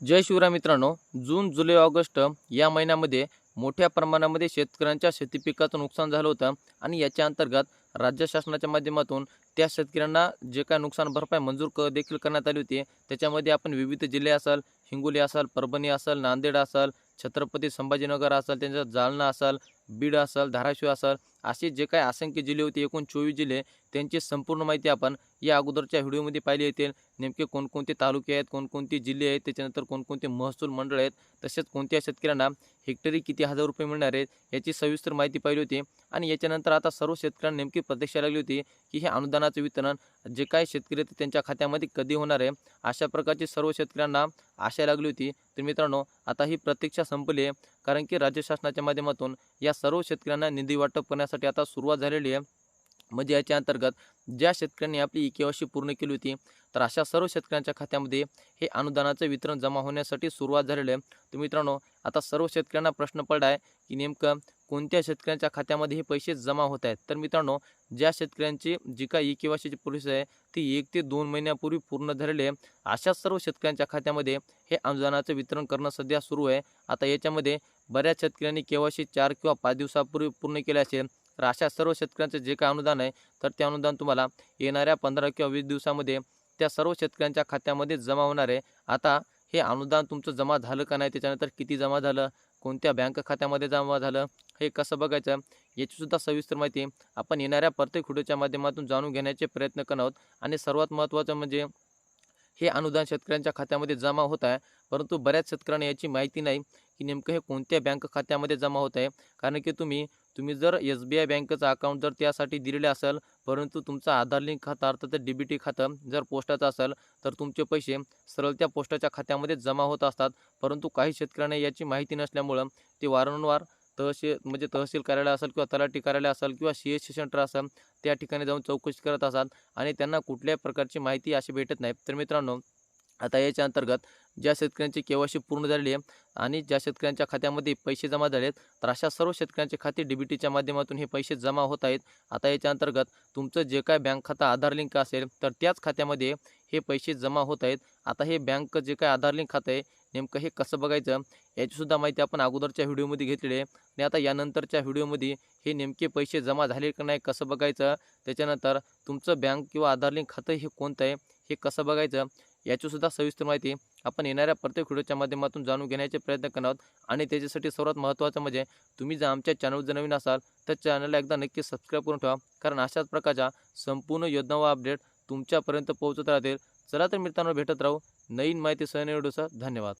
जय शिवराय मित्रांनो. जून जुलै ऑगस्ट या महिन्यामध्ये मोठ्या प्रमाणामध्ये शेतकऱ्यांच्या शेती पिकाचं नुकसान झालं होतं आणि याच्या अंतर्गत राज्य शासनाच्या माध्यमातून त्या शेतकऱ्यांना जे काय नुकसान भरपाई मंजूर क देखील करण्यात आली होती. त्याच्यामध्ये आपण विविध जिल्हे असाल हिंगोली असाल परभणी असाल नांदेड असाल छत्रपती संभाजीनगर असाल त्यांच्या जालना असाल बीड असाल धाराशिव असाल असे जे काय असंख्य जिल्हे होते एकूण चोवीस जिल्हे त्यांची संपूर्ण माहिती आपण या अगोदरच्या व्हिडिओमध्ये पाहिले येतील नेमके कोणकोणते तालुके आहेत कोणकोणते जिल्हे आहेत त्याच्यानंतर कोणकोणते महसूल मंडळ आहेत तसेच कोणत्या शेतकऱ्यांना हेक्टरी किती हजार रुपये मिळणार आहेत याची सविस्तर माहिती पाहिली होती. आणि याच्यानंतर आता सर्व शेतकऱ्यांना नेमकी प्रतीक्षा लागली होती की हे अनुदानाचं वितरण जे काही शेतकरी आहेत त्यांच्या खात्यामध्ये कधी होणार आहे अशा प्रकारची सर्व शेतकऱ्यांना आशा लागली होती. तर मित्रांनो आता ही प्रतीक्षा संपली आहे. कारण की राज्य शासनाच्या माध्यमातून या सर्व शेतकऱ्यांना निधी वाटप करण्यासाठी आता सुरुवात झालेली आहे. म्हणजे याच्या अंतर्गत ज्या शेतकऱ्यांनी आपली ई केवायसी पूर्ण केली होती तर अशा सर्व शेतकऱ्यांच्या खात्यामध्ये हे अनुदानाचं वितरण जमा होण्यासाठी सुरुवात झालेली आहे. तर मित्रांनो आता सर्व शेतकऱ्यांना प्रश्न पडला आहे की नेमकं कोणत्या शेतकऱ्यांच्या खात्यामध्ये हे पैसे जमा होत आहेत? तर मित्रांनो ज्या शेतकऱ्यांची जी काय ई केवायसीची प्रोसेस आहे ती एक ते दोन महिन्यापूर्वी पूर्ण झालेली आहे. अशा सर्व शेतकऱ्यांच्या खात्यामध्ये हे अनुदानाचं वितरण करणं सध्या सुरू आहे. आता याच्यामध्ये बऱ्याच शेतकऱ्यांनी केवायसी चार किंवा पाच दिवसापूर्वी पूर्ण केले असेल तर अशा सर्व शेतकऱ्यांचं जे काय अनुदान आहे तर ते अनुदान तुम्हाला येणाऱ्या पंधरा किंवा वीस दिवसामध्ये त्या सर्व शेतकऱ्यांच्या खात्यामध्ये जमा होणार आहे. आता हे अनुदान तुमचं जमा झालं का नाही त्याच्यानंतर किती जमा झालं कोणत्या बँक खात्यामध्ये जमा झालं हे कसं बघायचं याचीसुद्धा सविस्तर माहिती आपण येणाऱ्या प्रत्येक व्हिडिओच्या माध्यमातून जाणून घेण्याचे प्रयत्न करणार आहोत. आणि सर्वात महत्त्वाचं म्हणजे हे अनुदान शेतकऱ्यांच्या खात्यामध्ये जमा होत आहे परंतु बऱ्याच शेतकऱ्यांना याची माहिती नाही की नेमकं हे कोणत्या बँक खात्यामध्ये जमा होत आहे. कारण की तुम्ही तुम्ही जर एस बी आय बँकेचं अकाउंट जर त्यासाठी दिलेलं असेल परंतु तुमचं आधार लिंक खातं अर्थात डी बी टी खातं जर पोस्टाचं असेल तर तुमचे पैसे सरळ त्या पोस्टाच्या खात्यामध्ये जमा होत असतात. परंतु काही शेतकऱ्यांना याची माहिती नसल्यामुळं ते वारंवार तहसील म्हणजे तहसील कार्यालय असेल किंवा तलाठी कार्यालय असेल किंवा सी एस सी सेंटर असेल त्या ठिकाणी जाऊन चौकशी करत असाल आणि त्यांना कुठल्याही प्रकारची माहिती अशी भेटत नाही. तर मित्रांनो आता याच्या अंतर्गत ज्या शेतकऱ्यांची केवायसी पूर्ण झालेली आहे आणि ज्या शेतकऱ्यांच्या खात्यामध्ये पैसे जमा झाले आहेत तर अशा सर्व शेतकऱ्यांचे खाते डी बी टीच्या माध्यमातून हे पैसे जमा होत आहेत. आता याच्या अंतर्गत तुमचं जे काय बँक खातं आधार लिंक असेल तर त्याच खात्यामध्ये हे पैसे जमा होत आहेत. आता हे बँक जे काय आधार लिंक खातं आहे नेमकं हे कसं बघायचं याचीसुद्धा माहिती आपण अगोदरच्या व्हिडिओमध्ये घेतलेली आहे. आणि आता यानंतरच्या व्हिडिओमध्ये हे नेमके पैसे जमा झाले का नाही कसं बघायचं त्याच्यानंतर तुमचं बँक किंवा आधार लिंक खातं हे कोणतं आहे हे कसं बघायचं याचीसुद्धा सविस्तर माहिती आपण येणाऱ्या प्रत्येक व्हिडिओच्या माध्यमातून जाणून घेण्याचे प्रयत्न करणार आहोत. आणि त्याच्यासाठी सर्वात महत्त्वाचं म्हणजे तुम्ही जर आमच्या चॅनल जर नवीन असाल तर चॅनलला एकदा नक्की सबस्क्राईब करून ठेवा. कारण अशाच प्रकारच्या संपूर्ण योजना व अपडेट तुमच्यापर्यंत पोहोचत राहतील. चला तर मित्रांनो भेटत राहू नवीन माहिती सहन धन्यवाद.